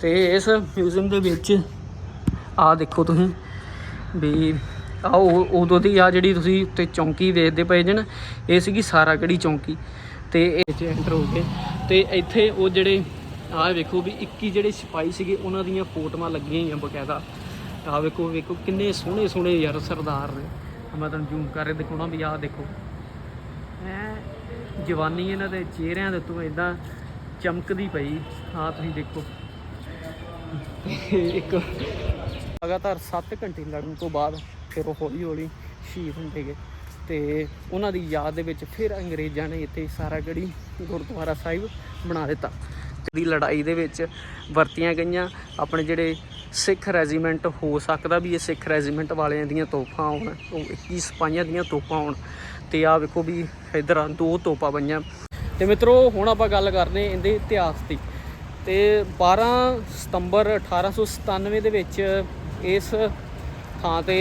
ਤੇ ਇਸ ਮਿਊਜ਼ੀਅਮ ਦੇ ਵਿੱਚ ਆ ਦੇਖੋ ਤੁਸੀਂ ਵੀ ਆ ਉਹ ਉਦੋਂ ਦੀ ਆ ਜਿਹੜੀ ਤੁਸੀਂ ਉੱਤੇ ਚੌਂਕੀ ਦੇਖਦੇ ਪਏ ਜੇ ਨਾ, ਇਹ ਸੀਗੀ ਸਾਰਾ ਸਾਰਾਗੜੀ ਚੌਂਕੀ। ਤੇ ਇਹ ਚ ਐਂਟਰ ਹੋ ਗਏ। ਤੇ ਇੱਥੇ ਉਹ ਜਿਹੜੇ ਆਹ ਵੇਖੋ ਵੀ 21 ਜਿਹੜੇ ਸਿਪਾਹੀ ਸੀਗੇ, ਉਹਨਾਂ ਦੀਆਂ ਫੋਟੋਆਂ ਲੱਗੀਆਂ ਹੋਈਆਂ ਬਕਾਇਦਾ। ਆਹ ਵੇਖੋ ਵੇਖੋ ਕਿੰਨੇ ਸੋਹਣੇ ਸੋਹਣੇ ਯਾਰ ਸਰਦਾਰ ਨੇ। ਮੈਂ ਤੁਹਾਨੂੰ ਜ਼ੂਮ ਕਰ ਰਿਹਾ, ਦਿਖਾਉਣਾ ਵੀ ਆਹ ਦੇਖੋ। ਹੈ, ਜਵਾਨੀ ਇਹਨਾਂ ਦੇ ਚਿਹਰਿਆਂ ਦੇ ਉੱਤੋਂ ਇਦਾਂ ਚਮਕਦੀ ਪਈ। ਆਹ ਤੁਸੀਂ ਦੇਖੋ। ਇੱਕ ਲਗਾਤਾਰ 7 ਘੰਟੇ ਲੜਨ ਤੋਂ ਬਾਅਦ ਫਿਰ ਉਹ ਹੌਲੀ ਹੌਲੀ ਸ਼ਹੀਦ ਹੁੰਦੇ ਗਏ। ਤੇ ਉਹਨਾਂ ਦੀ ਯਾਦ ਦੇ ਵਿੱਚ ਫਿਰ ਅੰਗਰੇਜ਼ਾਂ ਨੇ ਇੱਥੇ ਸਾਰਾ ਸਾਰਾਗੜੀ ਗੁਰਦੁਆਰਾ ਸਾਹਿਬ ਬਣਾ ਦਿੱਤਾ। ਦੀ ਲੜਾਈ ਦੇ ਵਿੱਚ ਵਰਤੀਆਂ ਗਈਆਂ, ਆਪਣੇ ਜਿਹੜੇ ਸਿੱਖ ਰੈਜੀਮੈਂਟ ਹੋ ਸਕਦਾ ਵੀ ਇਹ ਸਿੱਖ ਰੈਜੀਮੈਂਟ ਵਾਲਿਆਂ ਦੀਆਂ ਤੋਪਾਂ ਹੋਣ, ਉਹ 21 ਸਿਪਾਹੀਆਂ ਦੀਆਂ ਤੋਪਾਂ ਹੋਣ, ਤੇ ਆ ਵੇਖੋ ਵੀ ਇਧਰ ਆ ਦੋ ਤੋਪਾਂ ਪਈਆਂ। ਤੇ ਮਿੱਤਰੋ, ਹੁਣ ਆਪਾਂ ਗੱਲ ਕਰਦੇ ਇਹਦੇ ਇਤਿਹਾਸ ਦੀ। ਤੇ 12 ਸਤੰਬਰ 1897 ਦੇ ਵਿੱਚ ਇਸ ਥਾਂ ਤੇ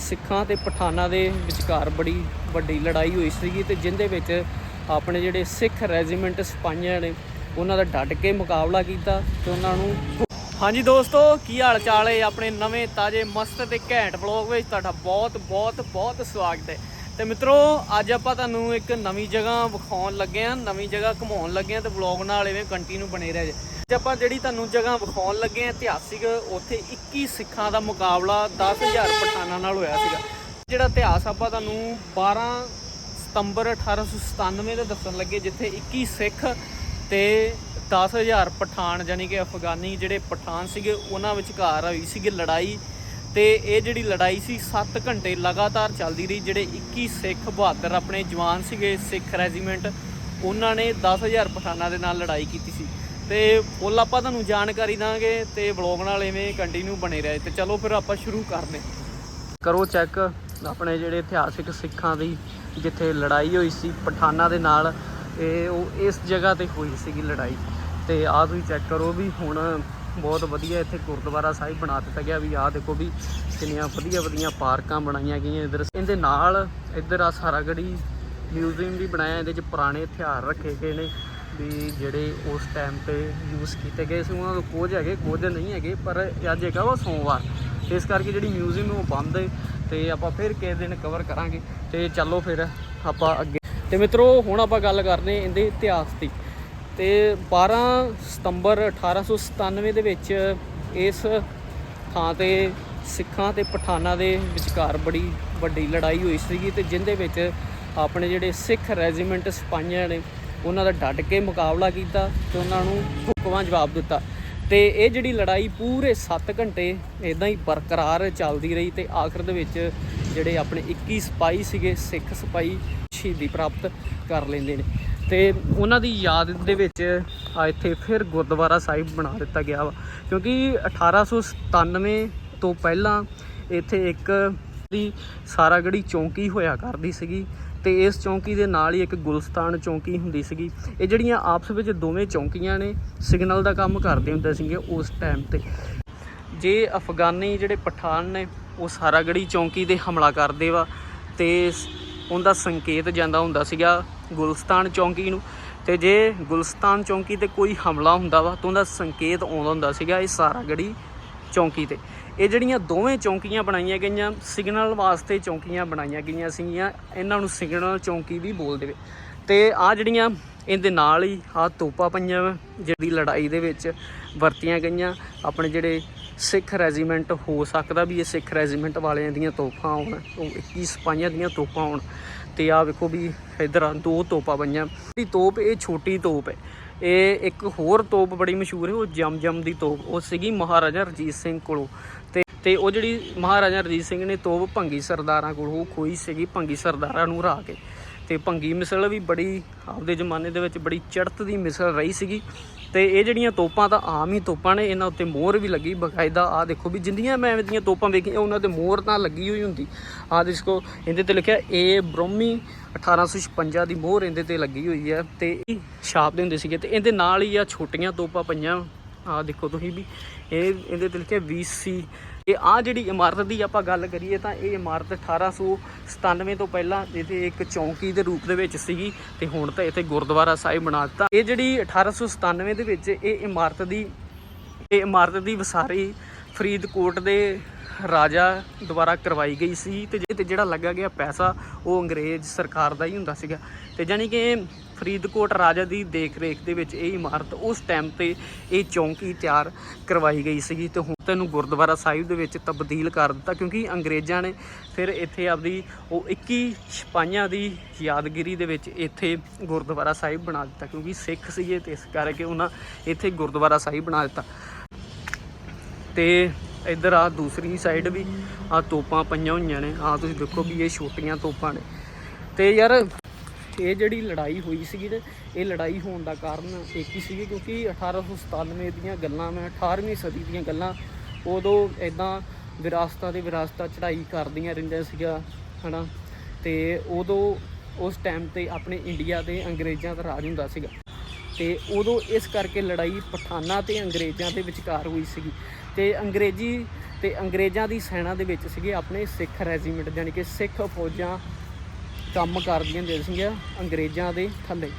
ਸਿੱਖਾਂ ਤੇ ਪਠਾਨਾਂ ਦੇ ਵਿਚਕਾਰ ਬੜੀ ਵੱਡੀ ਲੜਾਈ ਹੋਈ ਸੀਗੀ ਤੇ ਜਿੰਦੇ ਵਿੱਚ ਆਪਣੇ ਜਿਹੜੇ ਸਿੱਖ ਰੈਜੀਮੈਂਟ ਸਿਪਾਹੀਆਂ ਨੇ, ਉਹਨਾਂ ਦਾ ਡਟ ਕੇ ਮੁਕਾਬਲਾ ਕੀਤਾ ਤੇ ਉਹਨਾਂ ਨੂੰ ਹਾਂਜੀ ਦੋਸਤੋ, ਕੀ ਹਾਲ ਚਾਲ ਹੈ? ਆਪਣੇ ਨਵੇਂ ਤਾਜ਼ੇ ਮਸਤ ਤੇ ਘੈਂਟ ਵਲੌਗ ਵਿੱਚ ਤੁਹਾਡਾ ਬਹੁਤ ਬਹੁਤ ਬਹੁਤ ਸਵਾਗਤ ਹੈ। ਤੇ ਮਿੱਤਰੋ, ਅੱਜ ਆਪਾਂ ਤੁਹਾਨੂੰ ਇੱਕ ਨਵੀਂ ਜਗ੍ਹਾ ਵਿਖਾਉਣ ਲੱਗੇ ਹਾਂ, ਨਵੀਂ ਜਗ੍ਹਾ ਘੁਮਾਉਣ ਲੱਗੇ ਹਾਂ ਤੇ ਵਲੌਗ ਨਾਲ ਇਵੇਂ ਕੰਟੀਨਿਊ ਬਣੇ ਰਹਿ ਜੇ। ਅੱਜ ਆਪਾਂ ਜਿਹੜੀ ਤੁਹਾਨੂੰ ਜਗ੍ਹਾ ਵਿਖਾਉਣ ਲੱਗੇ ਹਾਂ, ਇਤਿਹਾਸਿਕ, ਉੱਥੇ 21 ਸਿੱਖਾਂ ਦਾ ਮੁਕਾਬਲਾ 10000 ਪਠਾਨਾਂ ਨਾਲ ਹੋਇਆ ਸੀਗਾ। ਜਿਹੜਾ ਇਤਿਹਾਸ ਆਪਾਂ ਤੁਹਾਨੂੰ 12 ਸਤੰਬਰ 1897 ਦਾ ਦੱਸਣ ਲੱਗੇ, ਜਿੱਥੇ 21 ਸਿੱਖ ਤੇ 10000 ਪਠਾਨ ਯਾਨੀ ਕਿ ਅਫਗਾਨੀ ਜਿਹੜੇ ਪਠਾਨ ਸੀਗੇ, ਉਹਨਾਂ ਵਿਚਕਾਰ ਹੋਈ ਸੀਗੀ ਲੜਾਈ। ਤੇ ਇਹ ਜਿਹੜੀ ਲੜਾਈ ਸੀ 7 ਘੰਟੇ ਲਗਾਤਾਰ ਚੱਲਦੀ ਰਹੀ, ਜਿਹੜੇ 21 ਸਿੱਖ ਬਹਾਦਰ ਆਪਣੇ ਜਵਾਨ ਸੀਗੇ, ਸਿੱਖ ਰੈਜੀਮੈਂਟ, ਉਹਨਾਂ ਨੇ 10000 ਪਠਾਨਾਂ ਦੇ ਨਾਲ ਲੜਾਈ ਕੀਤੀ ਸੀ। ਤੇ ਫੁੱਲ ਆਪਾਂ ਤੁਹਾਨੂੰ ਜਾਣਕਾਰੀ ਦਾਂਗੇ ਤੇ ਵਲੌਗ ਨਾਲ ਐਵੇਂ ਕੰਟੀਨਿਊ ਬਣੇ ਰਹੇ। ਤੇ ਚਲੋ ਫਿਰ ਆਪਾਂ ਸ਼ੁਰੂ ਕਰਦੇ ਕਰੋ ਚੈੱਕ ਆਪਣੇ ਜਿਹੜੇ ਇਤਿਹਾਸਿਕ ਸਿੱਖਾਂ ਦੀ ਜਿੱਥੇ ਲੜਾਈ ਹੋਈ ਸੀ, ਪਠਾਨਾਂ ਦੇ ਨਾਲ, ਇਹ ਉਹ ਇਸ ਜਗ੍ਹਾ ਤੇ ਹੋਈ ਸੀਗੀ ਲੜਾਈ। ਤੇ ਆਹ ਤੁਸੀਂ ਚੈੱਕ ਕਰੋ ਵੀ ਹੁਣ ਬਹੁਤ ਵਧੀਆ ਇੱਥੇ ਗੁਰਦੁਆਰਾ ਸਾਹਿਬ ਬਣਾ ਦਿੱਤਾ ਗਿਆ ਵੀ ਆਹ ਦੇਖੋ ਵੀ ਕਿੰਨੀਆਂ ਵਧੀਆ ਵਧੀਆ ਪਾਰਕਾਂ ਬਣਾਈਆਂ ਗਈਆਂ ਇਧਰ। ਇਹਦੇ ਨਾਲ ਇੱਧਰ ਆ ਸਾਰਾਗੜੀ ਮਿਊਜ਼ੀਅਮ ਵੀ ਬਣਾਇਆ, ਇਹਦੇ 'ਚ ਪੁਰਾਣੇ ਹਥਿਆਰ ਰੱਖੇ ਗਏ ਨੇ ਵੀ ਜਿਹੜੇ ਉਸ ਟਾਈਮ ਤੇ ਯੂਜ਼ ਕੀਤੇ ਗਏ ਸੀ। ਉਹਨਾਂ ਨੂੰ ਕੁਝ ਹੈਗੇ, ਕੁਝ ਨਹੀਂ ਹੈਗੇ, ਪਰ ਅੱਜ ਹੈਗਾ ਵਾ ਸੋਮਵਾਰ। ਇਸ ਕਰਕੇ ਜਿਹੜੀ ਮਿਊਜ਼ੀਅਮ ਉਹ ਬੰਦ ਹੈ ਤੇ ਆਪਾਂ ਫਿਰ ਕਿਸੇ ਦਿਨ ਕਵਰ ਕਰਾਂਗੇ ਤੇ ਚੱਲੋ ਫਿਰ ਆਪਾਂ ਅੱਗੇ। ਤੇ ਮਿੱਤਰੋ, ਹੁਣ ਆਪਾਂ ਗੱਲ ਕਰਦੇ ਹਾਂ ਇਹਦੇ ਇਤਿਹਾਸ ਦੀ। ਤੇ 12 ਸਤੰਬਰ 1897 ਦੇ ਵਿੱਚ ਇਸ ਥਾਂ ਤੇ ਸਿੱਖਾਂ ਤੇ ਪਠਾਨਾਂ ਦੇ ਵਿਚਕਾਰ ਬੜੀ ਵੱਡੀ ਲੜਾਈ ਹੋਈ ਸੀਗੀ ਤੇ ਜਿੰਦੇ ਵਿੱਚ ਆਪਣੇ ਜਿਹੜੇ ਸਿੱਖ ਰੈਜੀਮੈਂਟ ਸਿਪਾਹੀਆਂ ਨੇ ਉਹਨਾਂ ਦਾ ਡਟ ਕੇ ਮੁਕਾਬਲਾ ਕੀਤਾ ਤੇ ਉਹਨਾਂ ਨੂੰ ਹੁਕਮਾਂ ਜਵਾਬ ਦਿੱਤਾ। ਤੇ ਇਹ ਜਿਹੜੀ ਲੜਾਈ ਪੂਰੇ 7 ਘੰਟੇ ਇਦਾਂ ਹੀ ਬਰਕਰਾਰ ਚੱਲਦੀ ਰਹੀ ਤੇ ਆਖਰ ਦੇ ਵਿੱਚ ਜਿਹੜੇ ਆਪਣੇ 21 ਸਿਪਾਹੀ ਸੀਗੇ, ਸਿੱਖ ਸਿਪਾਹੀ ਸ਼ਹੀਦੀ ਪ੍ਰਾਪਤ ਕਰ ਲੈਂਦੇ ਨੇ। ਤੇ ਉਹਨਾਂ ਦੀ ਯਾਦ ਦੇ ਵਿੱਚ ਇੱਥੇ ਫਿਰ ਗੁਰਦੁਆਰਾ ਸਾਹਿਬ ਬਣਾ ਦਿੱਤਾ ਗਿਆ ਵਾ। ਕਿਉਂਕਿ 1897 ਤੋਂ ਪਹਿਲਾਂ ਇੱਥੇ ਇੱਕ ਦੀ ਸਾਰਾਗੜੀ ਚੌਂਕੀ ਹੋਇਆ ਕਰਦੀ ਸੀਗੀ ਤੇ ਇਸ ਚੌਂਕੀ ਦੇ ਨਾਲ ਹੀ ਇੱਕ ਗੁਲਸਤਾਨ ਚੌਂਕੀ ਹੁੰਦੀ ਸੀਗੀ। ਇਹ ਜਿਹੜੀਆਂ ਆਪਸ ਵਿੱਚ ਦੋਵੇਂ ਚੌਂਕੀਆਂ ਨੇ, ਸਿਗਨਲ ਦਾ ਕੰਮ ਕਰਦੇ ਹੁੰਦੇ ਸੀਗੇ ਉਸ ਟਾਈਮ ਤੇ। ਜੇ ਅਫਗਾਨੀ ਜਿਹੜੇ ਪਠਾਨ ਨੇ, ਉਹ ਸਾਰਾਗੜੀ ਚੌਂਕੀ ਤੇ ਹਮਲਾ ਕਰਦੇ ਵਾ ਤੇ ਉਹਦਾ ਸੰਕੇਤ ਜਾਂਦਾ ਹੁੰਦਾ ਸੀਗਾ ਗੁਲਸਤਾਨ ਚੌਂਕੀ ਨੂੰ। ਤੇ ਜੇ ਗੁਲਸਤਾਨ ਚੌਂਕੀ ਤੇ ਕੋਈ ਹਮਲਾ ਹੁੰਦਾ ਵਾ, ਤਾਂ ਉਹਦਾ ਸੰਕੇਤ ਆਉਂਦਾ ਹੁੰਦਾ ਸੀਗਾ ਇਹ ਸਾਰਾਗੜੀ ਚੌਂਕੀ ਤੇ। ਇਹ ਜਿਹੜੀਆਂ ਦੋਵੇਂ ਚੌਂਕੀਆਂ ਬਣਾਈਆਂ ਗਈਆਂ, ਸਿਗਨਲ ਵਾਸਤੇ ਚੌਂਕੀਆਂ ਬਣਾਈਆਂ ਗਈਆਂ ਸੀਗੀਆਂ, ਇਹਨਾਂ ਨੂੰ ਸਿਗਨਲ ਚੌਂਕੀ ਵੀ ਬੋਲਦੇ ਵੇ ਤੇ ਆ ਜਿਹੜੀਆਂ ਇਹਦੇ ਨਾਲ ਹੀ ਆ ਤੋਪਾਂ ਪਈਆਂ ਵਾ, ਜਿਹੜੀ ਲੜਾਈ ਦੇ ਵਿੱਚ ਵਰਤੀਆਂ ਗਈਆਂ, ਆਪਣੇ ਜਿਹੜੇ ਸਿੱਖ ਰੈਜੀਮੈਂਟ ਹੋ ਸਕਦਾ ਵੀ ਇਹ ਸਿੱਖ ਰੈਜੀਮੈਂਟ ਵਾਲਿਆਂ ਦੀਆਂ ਤੋਪਾਂ ਹੋਣ, ਉਹ 21 ਸਿਪਾਹੀਆਂ ਦੀਆਂ ਤੋਪਾਂ ਹੋਣ। ਤੇ ਆ ਵੇਖੋ ਵੀ ਇਧਰ ਦੋ ਤੋਪਾਂ ਪਈਆਂ। ਇਹ ਤੋਪ, ਇਹ ਛੋਟੀ ਤੋਪ ਹੈ। ਇਹ ਇੱਕ ਹੋਰ ਤੋਪ ਬੜੀ ਮਸ਼ਹੂਰ ਹੈ, ਉਹ ਜਮ ਜਮ ਦੀ ਤੋਪ। ਉਹ ਸੀਗੀ ਮਹਾਰਾਜਾ ਰਣਜੀਤ ਸਿੰਘ ਕੋਲੋਂ। ਤੇ ਤੇ ਉਹ ਜਿਹੜੀ ਮਹਾਰਾਜਾ ਰਣਜੀਤ ਸਿੰਘ ਨੇ ਤੋਪ ਭੰਗੀ ਸਰਦਾਰਾਂ ਕੋਲੋਂ, ਉਹ ਖੋਈ ਸੀਗੀ ਭੰਗੀ ਸਰਦਾਰਾਂ ਨੂੰ ਹਰਾ ਕੇ। ਤੇ ਭੰਗੀ ਮਿਸਲ ਵੀ ਬੜੀ ਆਪਦੇ ਜ਼ਮਾਨੇ ਦੇ ਵਿੱਚ ਬੜੀ ਚੜ੍ਹਤ ਦੀ ਮਿਸਲ ਰਹੀ ਸੀਗੀ। ਤੇ ਇਹ ਜਿਹੜੀਆਂ ਤੋਪਾਂ ਤਾਂ ਆਮ ਹੀ ਤੋਪਾਂ ਨੇ, ਇਹਨਾਂ ਉੱਤੇ ਮੋਹਰ ਵੀ ਲੱਗੀ, ਬਕਾਇਦਾ ਆ ਦੇਖੋ ਵੀ ਜਿੰਨੀਆਂ ਮੈਂ ਐਵੇਂ ਦੀਆਂ ਤੋਪਾਂ ਵੇਖੀਆਂ ਉਹਨਾਂ ਤੇ ਮੋਹਰ ਤਾਂ ਲੱਗੀ ਹੋਈ ਹੁੰਦੀ। ਆ ਦੇਖੋ, ਇਹਦੇ ਤੇ ਲਿਖਿਆ ਏ ਬ੍ਰਹਮੀ 1856 ਦੀ ਮੋਹਰ ਇਹਦੇ ਤੇ ਲੱਗੀ ਹੋਈ ਹੈ ਤੇ ਇਹ ਛਾਪਦੇ ਹੁੰਦੇ ਸੀਗੇ, ਤੇ ਇਹਦੇ ਨਾਲ ਹੀ ਆ ਛੋਟੀਆਂ ਤੋਪਾਂ ਪਈਆਂ। ਆ ਦੇਖੋ ਤੁਸੀਂ ਵੀ, ਇਹ ਇਹਦੇ ਤੇ ਲਿਖਿਆ VC ਇਹ ਆ ਜਿਹੜੀ ਇਮਾਰਤ ਦੀ ਆਪਾਂ ਗੱਲ ਕਰੀਏ ਤਾਂ ਇਹ ਇਮਾਰਤ 1897 ਤੋਂ ਪਹਿਲਾਂ ਇਹਦੇ ਇੱਕ ਚੌਂਕੀ ਦੇ ਰੂਪ ਦੇ ਵਿੱਚ ਸੀਗੀ ਤੇ ਹੁਣ ਤਾਂ ਇੱਥੇ ਗੁਰਦੁਆਰਾ ਸਾਹਿਬ ਬਣਾ ਦਿੱਤਾ। ਇਹ ਜਿਹੜੀ 1897 ਦੇ ਵਿੱਚ ਇਹ ਇਮਾਰਤ ਦੀ ਇਹ ਇਮਾਰਤ ਦੀ ਵਸਾਰੀ ਫਰੀਦਕੋਟ ਦੇ ਰਾਜਾ ਦੁਆਰਾ ਕਰਵਾਈ ਗਈ ਸੀ ਤੇ ਜੇ ਤੇ ਜਿਹੜਾ ਲੱਗਾ ਗਿਆ ਪੈਸਾ, ਉਹ ਅੰਗਰੇਜ਼ ਸਰਕਾਰ ਦਾ ਹੀ ਹੁੰਦਾ ਸੀਗਾ। ਤੇ ਜਾਨੀ ਕਿ ਫਰੀਦਕੋਟ ਰਾਜਾ ਦੀ ਦੇਖ ਰੇਖ ਦੇ ਵਿੱਚ ਇਹ ਇਮਾਰਤ ਉਸ ਟਾਈਮ ਤੇ ਇਹ ਚੌਂਕੀ ਤਿਆਰ ਕਰਵਾਈ ਗਈ ਸੀਗੀ ਤੇ ਹੁਣ ਤੈਨੂੰ ਗੁਰਦੁਆਰਾ ਸਾਹਿਬ ਦੇ ਵਿੱਚ ਤਬਦੀਲ ਕਰ ਦਿੱਤਾ ਕਿਉਂਕਿ ਅੰਗਰੇਜ਼ਾਂ ਨੇ ਫਿਰ ਇੱਥੇ ਆਪਦੀ ਉਹ 21 ਸਿਪਾਹੀਆਂ ਦੀ ਯਾਦਗਿਰੀ ਦੇ ਵਿੱਚ ਇੱਥੇ ਗੁਰਦੁਆਰਾ ਸਾਹਿਬ ਬਣਾ ਦਿੱਤਾ ਕਿਉਂਕਿ ਸਿੱਖ ਸੀਗੇ ਤੇ ਇਸ ਕਰਕੇ ਉਹਨਾਂ ਇੱਥੇ ਗੁਰਦੁਆਰਾ ਸਾਹਿਬ ਬਣਾ ਦਿੱਤਾ। ਤੇ ਇੱਧਰ ਆ, ਦੂਸਰੀ ਸਾਈਡ ਵੀ ਆ, ਤੋਪਾਂ ਪਈਆਂ ਹੋਈਆਂ ਨੇ। ਆ ਤੁਸੀਂ ਦੇਖੋ ਵੀ ਇਹ ਛੋਟੀਆਂ ਤੋਪਾਂ ਨੇ। ਤੇ ਯਾਰ, ਇਹ ਜਿਹੜੀ ਲੜਾਈ ਹੋਈ ਸੀਗੀ ਨਾ ਇਹ ਲੜਾਈ ਹੋਣ ਦਾ ਕਾਰਨ ਇੱਕ ਹੀ ਸੀਗੀ ਕਿਉਂਕਿ 1897 ਦੀਆਂ ਗੱਲਾਂ, ਮੈਂ 18ਵੀਂ ਸਦੀ ਦੀਆਂ ਗੱਲਾਂ, ਉਦੋਂ ਇਦਾਂ ਵਿਰਾਸਤਾਂ ਦੇ ਵਿਰਾਸਤਾਂ ਚੜ੍ਹਾਈ ਕਰਦੀਆਂ ਰਹਿੰਦੀਆਂ ਸੀਗਾ ਹਨਾ? ਤੇ ਉਦੋਂ ਉਸ ਟਾਈਮ ਤੇ ਆਪਣੇ ਇੰਡੀਆ ਦੇ ਅੰਗਰੇਜ਼ਾਂ ਦਾ ਰਾਜ ਹੁੰਦਾ ਸੀਗਾ। ਤੇ ਉਦੋਂ ਇਸ ਕਰਕੇ ਲੜਾਈ ਪਠਾਨਾਂ ਤੇ ਅੰਗਰੇਜ਼ਾਂ ਦੇ ਵਿਚਕਾਰ ਹੋਈ ਸੀਗੀ। ਤੇ ਅੰਗਰੇਜ਼ੀ ਤੇ ਅੰਗਰੇਜ਼ਾਂ ਦੀ ਸੈਨਾ ਦੇ ਵਿੱਚ ਸੀਗੇ ਆਪਣੇ ਸਿੱਖ ਰੈਜੀਮੈਂਟ ਯਾਨੀ ਕਿ ਸਿੱਖ ਫੌਜਾਂ ਕੰਮ ਕਰਦੀਆਂ ਹੁੰਦੀਆਂ ਸੀਗੀਆਂ ਅੰਗਰੇਜ਼ਾਂ ਦੇ ਥੱਲੇ।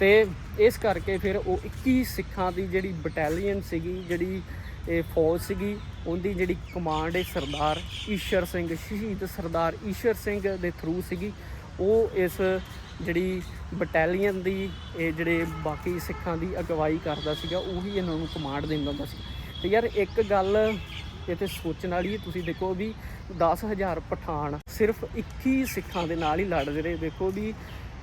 ਤੇ ਇਸ ਕਰਕੇ ਫਿਰ ਉਹ 21 ਸਿੱਖਾਂ ਦੀ ਜਿਹੜੀ ਬਟਾਲੀਅਨ ਸੀਗੀ, ਜਿਹੜੀ ਇਹ ਫੌਜ ਸੀਗੀ, ਉਹਦੀ ਜਿਹੜੀ ਕਮਾਂਡ ਹੈ ਸਰਦਾਰ ਈਸ਼ਰ ਸਿੰਘ, ਸ਼ਹੀਦ ਸਰਦਾਰ ਈਸ਼ਰ ਸਿੰਘ ਦੇ ਥਰੂ ਸੀਗੀ। ਉਹ ਇਸ ਜਿਹੜੀ ਬਟਾਲੀਅਨ ਦੀ ਇਹ ਜਿਹੜੇ ਬਾਕੀ ਸਿੱਖਾਂ ਦੀ ਅਗਵਾਈ ਕਰਦਾ ਸੀਗਾ, ਉਹੀ ਇਹਨਾਂ ਨੂੰ ਕਮਾਂਡ ਦਿੰਦਾ ਹੁੰਦਾ ਸੀ। ਤੇ ਯਾਰ ਇੱਕ ਗੱਲ ਇੱਥੇ ਸੋਚਣ ਵਾਲੀ ਹੈ, ਤੁਸੀਂ ਦੇਖੋ ਵੀ 10000 ਪਠਾਨ ਸਿਰਫ 21 ਸਿੱਖਾਂ ਦੇ ਨਾਲ ਹੀ ਲੜਦੇ ਰਹੇ ਦੇਖੋ ਵੀ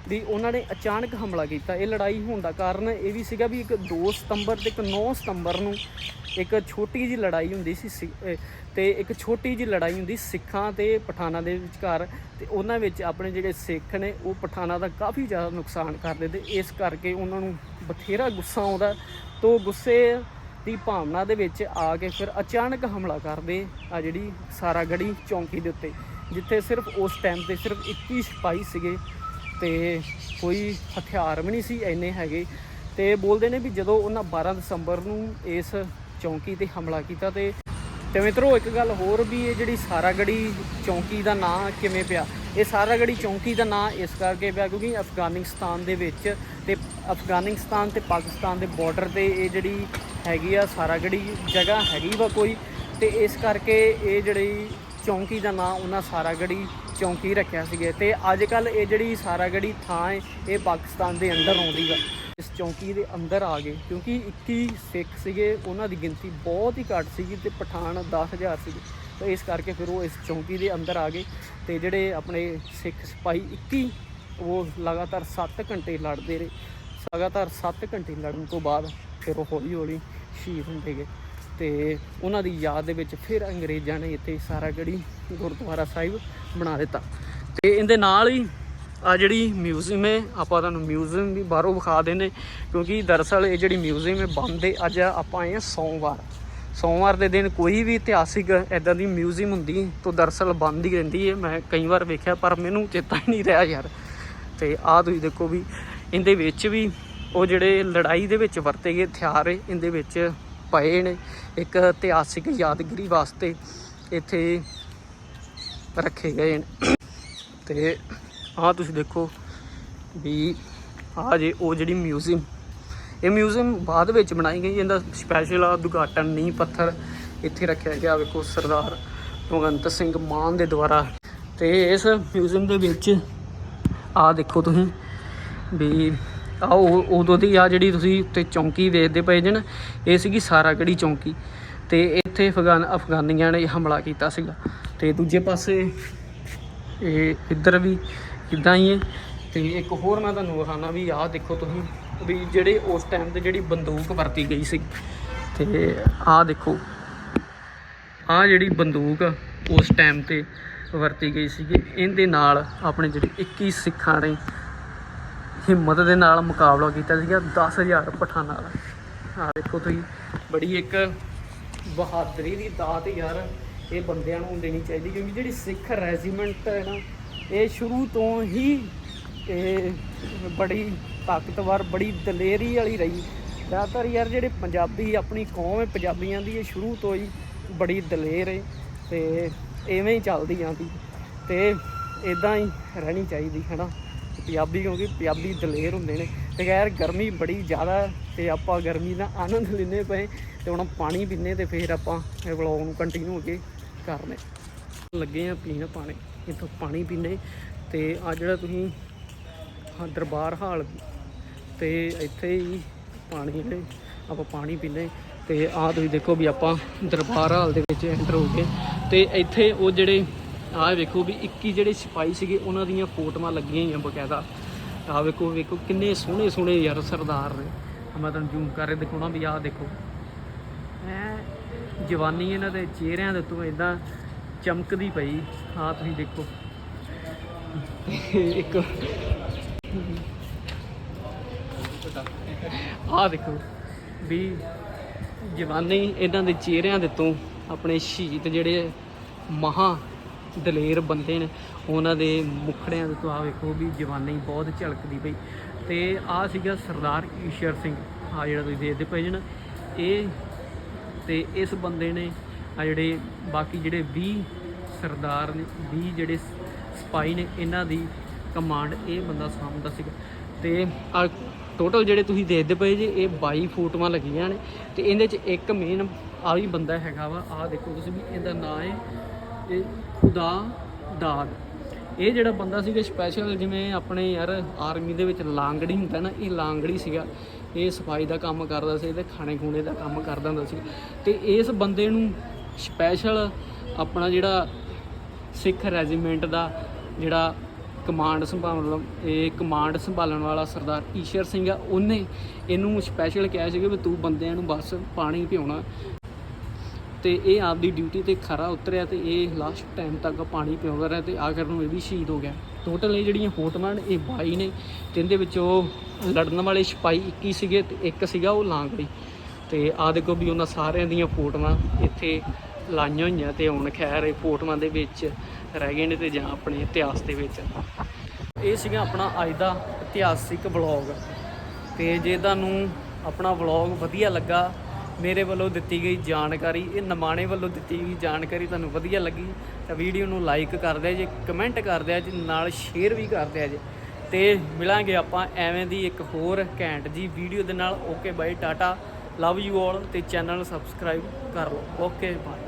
ਵੀ ਉਹਨਾਂ ਨੇ ਅਚਾਨਕ ਹਮਲਾ ਕੀਤਾ। ਇਹ ਲੜਾਈ ਹੋਣ ਦਾ ਕਾਰਨ ਇਹ ਵੀ ਸੀਗਾ ਵੀ ਇੱਕ 2 ਸਤੰਬਰ ਤੇ ਇੱਕ 9 ਸਤੰਬਰ ਨੂੰ ਇੱਕ ਛੋਟੀ ਜੀ ਲੜਾਈ ਹੁੰਦੀ ਸੀ ਸਿ- ਅਹ ਤੇ ਇੱਕ ਛੋਟੀ ਜੀ ਲੜਾਈ ਹੁੰਦੀ ਸਿੱਖਾਂ ਤੇ ਪਠਾਨਾਂ ਦੇ ਵਿਚਕਾਰ ਤੇ ਉਹਨਾਂ ਵਿੱਚ ਆਪਣੇ ਜਿਹੜੇ ਸਿੱਖ ਨੇ ਉਹ ਪਠਾਨਾਂ ਦਾ ਕਾਫੀ ਜ਼ਿਆਦਾ ਨੁਕਸਾਨ ਕਰਦੇ ਤੇ ਇਸ ਕਰਕੇ ਉਹਨਾਂ ਨੂੰ ਬਥੇਰਾ ਗੁੱਸਾ ਆਉਂਦਾ। ਤੋਂ ਗੁੱਸੇ ਦੀ ਭਾਵਨਾ ਦੇ ਵਿੱਚ ਆ ਕੇ ਫਿਰ ਅਚਾਨਕ ਹਮਲਾ ਕਰਦੇ ਆ ਜਿਹੜੀ ਸਾਰਾਗੜੀ ਚੌਂਕੀ ਦੇ ਉੱਤੇ, ਜਿੱਥੇ ਸਿਰਫ ਉਸ ਟਾਈਮ ਤੇ ਸਿਰਫ 21 ਸਿਪਾਹੀ ਸੀਗੇ ਤੇ ਕੋਈ ਹਥਿਆਰ ਵੀ ਨਹੀਂ ਸੀ ਇੰਨੇ ਹੈਗੇ ਤੇ ਬੋਲਦੇ ਨੇ ਵੀ ਜਦੋਂ ਉਹਨਾਂ 12 ਦਸੰਬਰ ਨੂੰ ਇਸ ਚੌਂਕੀ ਤੇ ਹਮਲਾ ਕੀਤਾ ਤੇ ਤੇ ਮਿੱਤਰੋ ਇੱਕ ਗੱਲ ਹੋਰ ਵੀ ਇਹ ਜਿਹੜੀ ਸਾਰਾਗੜੀ ਚੌਂਕੀ ਦਾ ਨਾਂ ਕਿਵੇਂ ਪਿਆ? ਇਹ ਸਾਰਾਗੜੀ ਚੌਂਕੀ ਦਾ ਨਾਂ ਇਸ ਕਰਕੇ ਪਿਆ ਕਿਉਂਕਿ ਅਫਗਾਨਿਸਤਾਨ ਦੇ ਵਿੱਚ ਤੇ ਅਫਗਾਨਿਸਤਾਨ ਤੇ ਪਾਕਿਸਤਾਨ ਦੇ ਬਾਰਡਰ ਤੇ ਇਹ ਜਿਹੜੀ ਹੈਗੀ ਆ ਸਾਰਾਗੜੀ ਜਗ੍ਹਾ ਹੈਗੀ ਵਾ ਕੋਈ, ਤੇ ਇਸ ਕਰਕੇ ਇਹ ਜਿਹੜੀ ਚੌਂਕੀ ਦਾ ਨਾਂ ਉਹਨਾਂ ਸਾਰਾਗੜੀ ਚੌਂਕੀ ਰੱਖਿਆ ਸੀਗੇ। ਤੇ ਅੱਜ ਕੱਲ ਇਹ ਜਿਹੜੀ ਸਾਰਾਗੜੀ ਥਾਂ ਹੈ, ਇਹ ਪਾਕਿਸਤਾਨ ਦੇ ਅੰਦਰ ਆਉਂਦੀ ਵਾ ਇਸ ਚੌਂਕੀ ਦੇ ਅੰਦਰ ਆ ਗਏ, ਕਿਉਂਕਿ 21 ਸਿੱਖ ਸੀਗੇ, ਉਹਨਾਂ ਦੀ ਗਿਣਤੀ ਬਹੁਤ ਹੀ ਘੱਟ ਸੀਗੀ ਤੇ ਪਠਾਨ 10000 ਸੀਗੇ। ਤਾਂ ਇਸ ਕਰਕੇ ਫਿਰ ਉਹ ਇਸ ਚੌਂਕੀ ਦੇ ਅੰਦਰ ਆ ਗਏ ਤੇ ਜਿਹੜੇ ਆਪਣੇ ਸਿੱਖ ਸਿਪਾਹੀ 21 ਉਹ ਲਗਾਤਾਰ 7 ਘੰਟੇ ਲੜਦੇ ਰਹੇ। ਲਗਾਤਾਰ 7 ਘੰਟੇ ਲੜਨ ਤੋਂ ਬਾਅਦ ਫਿਰ ਉਹ ਹੌਲੀ ਹੌਲੀ ਸ਼ਹੀਦ ਹੁੰਦੇ ਗਏ ਤੇ ਉਹਨਾਂ ਦੀ ਯਾਦ ਦੇ ਵਿੱਚ ਫਿਰ ਅੰਗਰੇਜ਼ਾਂ ਨੇ ਇੱਥੇ ਸਾਰਾ ਸਾਰਾਗੜੀ ਗੁਰਦੁਆਰਾ ਸਾਹਿਬ ਬਣਾ ਦਿੱਤਾ। ਤੇ ਇਹਦੇ ਨਾਲ ਹੀ ਆ ਜਿਹੜੀ ਮਿਊਜ਼ੀਅਮ ਹੈ, ਆਪਾਂ ਤੁਹਾਨੂੰ ਮਿਊਜ਼ੀਅਮ ਵੀ ਬਾਹਰੋਂ ਵਿਖਾ ਦਿੰਦੇ ਕਿਉਂਕਿ ਦਰਅਸਲ ਇਹ ਜਿਹੜੀ ਮਿਊਜ਼ੀਅਮ ਹੈ, ਬੰਦ ਹੈ, ਅੱਜ ਆਪਾਂ ਆਏ ਹਾਂ ਸੋਮਵਾਰ। ਸੋਮਵਾਰ ਦੇ ਦਿਨ ਕੋਈ ਵੀ ਇਤਿਹਾਸਿਕ ਐਦਾਂ ਦੀ ਮਿਊਜ਼ੀਅਮ ਹੁੰਦੀ ਤਾਂ ਦਰਅਸਲ ਬੰਦ ਹੀ ਰਹਿੰਦੀ ਹੈ। ਮੈਂ ਕਈ ਵਾਰ ਵੇਖਿਆ, ਪਰ ਮੈਨੂੰ ਚੇਤਾ ਹੀ ਨਹੀਂ ਰਿਹਾ ਯਾਰ। ਤੇ ਆਹ ਤੁਸੀਂ ਦੇਖੋ ਵੀ ਇਹਦੇ ਵਿੱਚ ਵੀ ਉਹ ਜਿਹੜੇ ਲੜਾਈ ਦੇ ਵਿੱਚ ਵਰਤੇ ਗਏ ਹਥਿਆਰ ਇਹਦੇ ਵਿੱਚ ਪਏ ਨੇ। ਇੱਕ ਇਤਿਹਾਸਿਕ ਯਾਦਗਿਰੀ ਵਾਸਤੇ ਇੱਥੇ ਰੱਖੇ ਗਏ ਨੇ। ਤੇ ਆਹ ਤੁਸੀਂ ਦੇਖੋ ਵੀ ਆਹ ਜੇ ਉਹ ਜਿਹੜੀ ਮਿਊਜ਼ੀਅਮ, ਇਹ ਮਿਊਜ਼ੀਅਮ ਬਾਅਦ ਵਿੱਚ ਬਣਾਈ ਗਈ, ਇਹਦਾ ਸਪੈਸ਼ਲ ਆ, ਉਦਘਾਟਨ ਨੀਂਹ ਪੱਥਰ ਇੱਥੇ ਰੱਖਿਆ ਗਿਆ ਵੇਖੋ ਸਰਦਾਰ ਭਗਵੰਤ ਸਿੰਘ ਮਾਨ ਦੇ ਦੁਆਰਾ। ਤੇ ਇਸ ਮਿਊਜ਼ੀਅਮ ਦੇ ਵਿੱਚ ਆਹ ਦੇਖੋ ਤੁਸੀਂ ਵੀ ਆਹ ਉਹ ਉਦੋਂ ਦੀ ਆ ਜਿਹੜੀ ਤੁਸੀਂ ਉੱਤੇ ਚੌਂਕੀ ਵੇਖਦੇ ਪਏ ਜੇ ਨਾ, ਇਹ ਸੀਗੀ ਸਾਰਾਗੜੀ ਚੌਂਕੀ ਤੇ ਇੱਥੇ ਅਫਗਾਨ ਅਫਗਾਨੀਆਂ ਨੇ ਹਮਲਾ ਕੀਤਾ ਸੀਗਾ। ਤੇ ਦੂਜੇ ਪਾਸੇ ਇਹ ਇੱਧਰ ਵੀ ਇਦਾਂ ਹੀ ਹੈ ਤੇ ਇੱਕ ਹੋਰ ਮੈਂ ਤੁਹਾਨੂੰ ਵਿਖਾਣਾ ਵੀ ਆਹ ਦੇਖੋ ਤੁਸੀਂ ਵੀ ਜਿਹੜੇ ਉਸ ਟਾਈਮ ਤੇ ਜਿਹੜੀ ਬੰਦੂਕ ਵਰਤੀ ਗਈ ਸੀ ਤੇ ਆਹ ਦੇਖੋ, ਆਹ ਜਿਹੜੀ ਬੰਦੂਕ ਉਸ ਟਾਈਮ ਤੇ ਵਰਤੀ ਗਈ ਸੀਗੀ। ਇਹਦੇ ਨਾਲ ਆਪਣੇ ਜਿਹੜੇ 21 ਸਿੱਖਾਂ ਨੇ ਹਿੰਮਤ ਦੇ ਨਾਲ ਮੁਕਾਬਲਾ ਕੀਤਾ ਸੀਗਾ 10000 ਪਠਾਨਾਂ ਦਾ। ਆਹ ਦੇਖੋ ਤੁਸੀਂ, ਬੜੀ ਇੱਕ ਬਹਾਦਰੀ ਦੀ ਦਾਤ ਯਾਰ, ਇਹ ਬੰਦਿਆਂ ਨੂੰ ਦੇਣੀ ਚਾਹੀਦੀ, ਕਿਉਂਕਿ ਜਿਹੜੀ ਸਿੱਖ ਰੈਜੀਮੈਂਟ ਹੈ ਨਾ, ਇਹ ਸ਼ੁਰੂ ਤੋਂ ਹੀ ਇਹ ਬੜੀ ਤਾਕਤਵਰ, ਬੜੀ ਦਲੇਰੀ ਵਾਲੀ ਰਹੀ। ਜ਼ਿਆਦਾਤਰ ਯਾਰ ਜਿਹੜੇ ਪੰਜਾਬੀ, ਆਪਣੀ ਕੌਮ ਹੈ, ਪੰਜਾਬੀਆਂ ਦੀ ਇਹ ਸ਼ੁਰੂ ਤੋਂ ਹੀ ਬੜੀ ਦਲੇਰ ਹੈ, ਤੇ ਐਵੇਂ ਹੀ ਚੱਲਦੀ ਜਾਂਦੀ। ਤੇ ਇਦਾਂ ਹੀ ਰਹਿਣੀ ਚਾਹੀਦੀ ਹੈ ਨਾ ਪੰਜਾਬੀ ਕਿਉਂਕਿ ਪੰਜਾਬੀ ਦਲੇਰ ਹੁੰਦੇ ਨੇ ਤੇ ਖੈਰ ਗਰਮੀ ਬੜੀ ਜ਼ਿਆਦਾ ਤੇ ਆਪਾਂ ਗਰਮੀ ਦਾ ਆਨੰਦ ਲੈਂਦੇ ਪਏ ਤੇ ਹੁਣ ਪਾਣੀ ਪੀਨੇ ਤੇ ਫਿਰ ਆਪਾਂ ਇਹ ਵਲੌਗ ਨੂੰ ਕੰਟੀਨਿਊ ਅੱਗੇ ਕਰਨੇ। ਲੱਗੇ ਆ ਪੀਣ ਪਾਣੀ, ਇੱਥੋਂ ਪਾਣੀ ਪੀਨੇ ਤੇ ਆ ਜਿਹੜਾ ਤੁਸੀਂ ਹਾਂ ਦਰਬਾਰ ਹਾਲ ਤੇ ਇੱਥੇ ਹੀ ਪਾਣੀ ਜਿਹੜੇ ਆਪਾਂ ਪਾਣੀ ਪੀਨੇ ਤੇ ਆਹ ਤੁਸੀਂ ਦੇਖੋ ਵੀ ਆਪਾਂ ਦਰਬਾਰ ਹਾਲ ਦੇ ਵਿੱਚ ਐਂਟਰ ਹੋ ਗਏ ਤੇ ਇੱਥੇ ਉਹ ਜਿਹੜੇ ਆਹ ਵੇਖੋ ਵੀ 21 ਜਿਹੜੇ ਸਿਪਾਹੀ ਸੀਗੇ, ਉਹਨਾਂ ਦੀਆਂ ਫੋਟੋਆਂ ਲੱਗੀਆਂ ਹੋਈਆਂ ਬਕਾਇਦਾ। ਆਹ ਵੇਖੋ ਵੇਖੋ ਕਿੰਨੇ ਸੋਹਣੇ ਸੋਹਣੇ ਯਾਰ ਸਰਦਾਰ ਨੇ। ਮੈਂ ਤੁਹਾਨੂੰ ਜ਼ੂਮ ਕਰ ਰਿਹਾ ਦਿਖਾਉਣਾ ਵੀ ਆਹ ਦੇਖੋ। ਐ ਜਵਾਨੀ ਇਹਨਾਂ ਦੇ ਚਿਹਰਿਆਂ ਦੇ ਉੱਤੋਂ ਇਦਾਂ ਚਮਕਦੀ ਪਈ। ਆਹ ਤੁਸੀਂ ਦੇਖੋ। ਇੱਕ ਆਹ ਦੇਖੋ ਵੀ ਜਵਾਨੀ ਇਹਨਾਂ ਦੇ ਚਿਹਰਿਆਂ ਦੇ ਤੋਂ ਆਪਣੇ ਸ਼ਹੀਦ ਜਿਹੜੇ ਮਹਾ ਦਲੇਰ ਬੰਦੇ ਨੇ ਉਹਨਾਂ ਦੇ ਮੁਖੜਿਆਂ ਦੇ ਤੋਂ ਆ ਵੇਖੋ ਵੀ ਜਵਾਨੀ ਬਹੁਤ ਝਲਕਦੀ ਪਈ। ਤੇ ਆ ਸੀਗਾ ਸਰਦਾਰ ਈਸ਼ਰ ਸਿੰਘ ਆ ਜਿਹੜਾ ਤੁਸੀਂ ਦੇਖਦੇ ਪਏ ਜੇ ਨਾ, ਇਹ ਤੇ ਇਸ ਬੰਦੇ ਨੇ ਆ ਜਿਹੜੇ ਬਾਕੀ ਜਿਹੜੇ 20 ਸਰਦਾਰ ਨੇ 20 ਜਿਹੜੇ ਸਪਾਈ ਨੇ, ਇਹਨਾਂ ਦੀ ਕਮਾਂਡ ਇਹ ਬੰਦਾ ਸਾਂਭਦਾ ਸੀਗਾ। ਤੇ ਆ ਟੋਟਲ ਜਿਹੜੇ ਤੁਸੀਂ ਦੇਖਦੇ ਪਏ ਜੀ, ਇਹ 22 ਫੋਟੋਆਂ ਲੱਗੀਆਂ ਨੇ, ਤੇ ਇਹਦੇ ਚ ਇੱਕ ਮੇਨ ਆ ਵੀ ਬੰਦਾ ਹੈਗਾ ਵਾ ਆ ਦੇਖੋ ਤੁਸੀਂ ਵੀ, ਇਹਦਾ ਨਾਂ ਹੈ ਇਹ ਖੁਦਾ ਦਾਦ ਇਹ ਜਿਹੜਾ ਬੰਦਾ ਸੀਗਾ ਸਪੈਸ਼ਲ ਜਿਵੇਂ ਆਪਣੇ ਯਾਰ ਆਰਮੀ ਦੇ ਵਿੱਚ ਲਾਂਗੜੀ ਹੁੰਦਾ ਨਾ, ਇਹ ਲਾਂਗੜੀ ਸੀਗਾ। ਇਹ ਸਫ਼ਾਈ ਦਾ ਕੰਮ ਕਰਦਾ ਸੀ ਤੇ ਖਾਣੇ ਖੂਣੇ ਦਾ ਕੰਮ ਕਰਦਾ ਹੁੰਦਾ ਸੀ। ਤੇ ਇਸ ਬੰਦੇ ਨੂੰ ਸਪੈਸ਼ਲ ਆਪਣਾ ਜਿਹੜਾ ਸਿੱਖ ਰੈਜੀਮੈਂਟ ਦਾ ਜਿਹੜਾ ਕਮਾਂਡ ਸੰਭਾਲਣ ਇਹ ਕਮਾਂਡ ਸੰਭਾਲਣ ਵਾਲਾ ਸਰਦਾਰ ਈਸ਼ਰ ਸਿੰਘ ਆ, ਉਹਨੇ ਇਹਨੂੰ ਸਪੈਸ਼ਲ ਕਿਹਾ ਸੀਗਾ ਵੀ ਤੂੰ ਬੰਦਿਆਂ ਨੂੰ ਬਸ ਪਾਣੀ ਪਿਉਣਾ। ਤੇ ਇਹ ਆਪਦੀ ਡਿਊਟੀ ਤੇ ਖਰਾ ਉਤਰਿਆ ਤੇ ਇਹ ਲਾਸਟ ਟਾਈਮ ਤੱਕ ਪਾਣੀ ਪਿਉਂਦਾ ਰਿਹਾ ਤੇ ਆਖਰ ਨੂੰ ਇਹ ਵੀ ਸ਼ਹੀਦ ਹੋ ਗਿਆ। ਟੋਟਲ ਇਹ ਜਿਹੜੀਆਂ ਹੋਟਲਾਂ ਨੇ, ਇਹ 22 ਨੇ ਤੇ ਇਹਦੇ ਵਿੱਚੋਂ ਲੜਨ ਵਾਲੇ ਸਿਪਾਹੀ 21 ਸੀਗੇ ਤੇ ਇੱਕ ਸੀਗਾ ਉਹ ਲਾਂਗੜੀ। ਤੇ ਆ ਦੇਖੋ ਵੀ ਉਹਨਾਂ ਸਾਰਿਆਂ ਦੀਆਂ ਫੋਟੋਆਂ ਇੱਥੇ ਲਾਈਆਂ ਹੋਈਆਂ ਤੇ ਹੁਣ ਖੈਰ ਇਹ ਫੋਟੋਆਂ ਦੇ ਵਿੱਚ ਰਹਿ ਗਏ ਨੇ ਤੇ ਜਾਂ ਆਪਣੇ ਇਤਿਹਾਸ ਦੇ ਵਿੱਚ। ਇਹ ਸੀਗਾ ਆਪਣਾ ਅੱਜ ਦਾ ਇਤਿਹਾਸਿਕ ਵਲੌਗ ਤੇ ਜੇ ਤੁਹਾਨੂੰ ਆਪਣਾ ਵਲੌਗ ਵਧੀਆ ਲੱਗਾ ਮੇਰੇ ਵੱਲੋਂ ਦਿੱਤੀ ਗਈ ਜਾਣਕਾਰੀ, ਇਹ ਨਮਾਣੇ ਵੱਲੋਂ ਦਿੱਤੀ ਗਈ ਜਾਣਕਾਰੀ ਤੁਹਾਨੂੰ ਵਧੀਆ ਲੱਗੀ ਤਾਂ ਵੀਡੀਓ ਨੂੰ ਲਾਈਕ ਕਰ ਦਿਆ ਜੇ ਕਮੈਂਟ ਕਰ ਦਿਆ ਜੇ, ਨਾਲ ਸ਼ੇਅਰ ਵੀ ਕਰ ਦਿਆ ਜੇ। ਤੇ ਮਿਲਾਂਗੇ ਆਪਾਂ ਐਵੇਂ ਦੀ ਇੱਕ ਹੋਰ ਘੈਂਟ ਜੀ ਵੀਡੀਓ ਦੇ ਨਾਲ। Okay bye tata love you all ਤੇ ਚੈਨਲ ਨੂੰ ਸਬਸਕ੍ਰਾਈਬ ਕਰ ਲਓ। Okay bye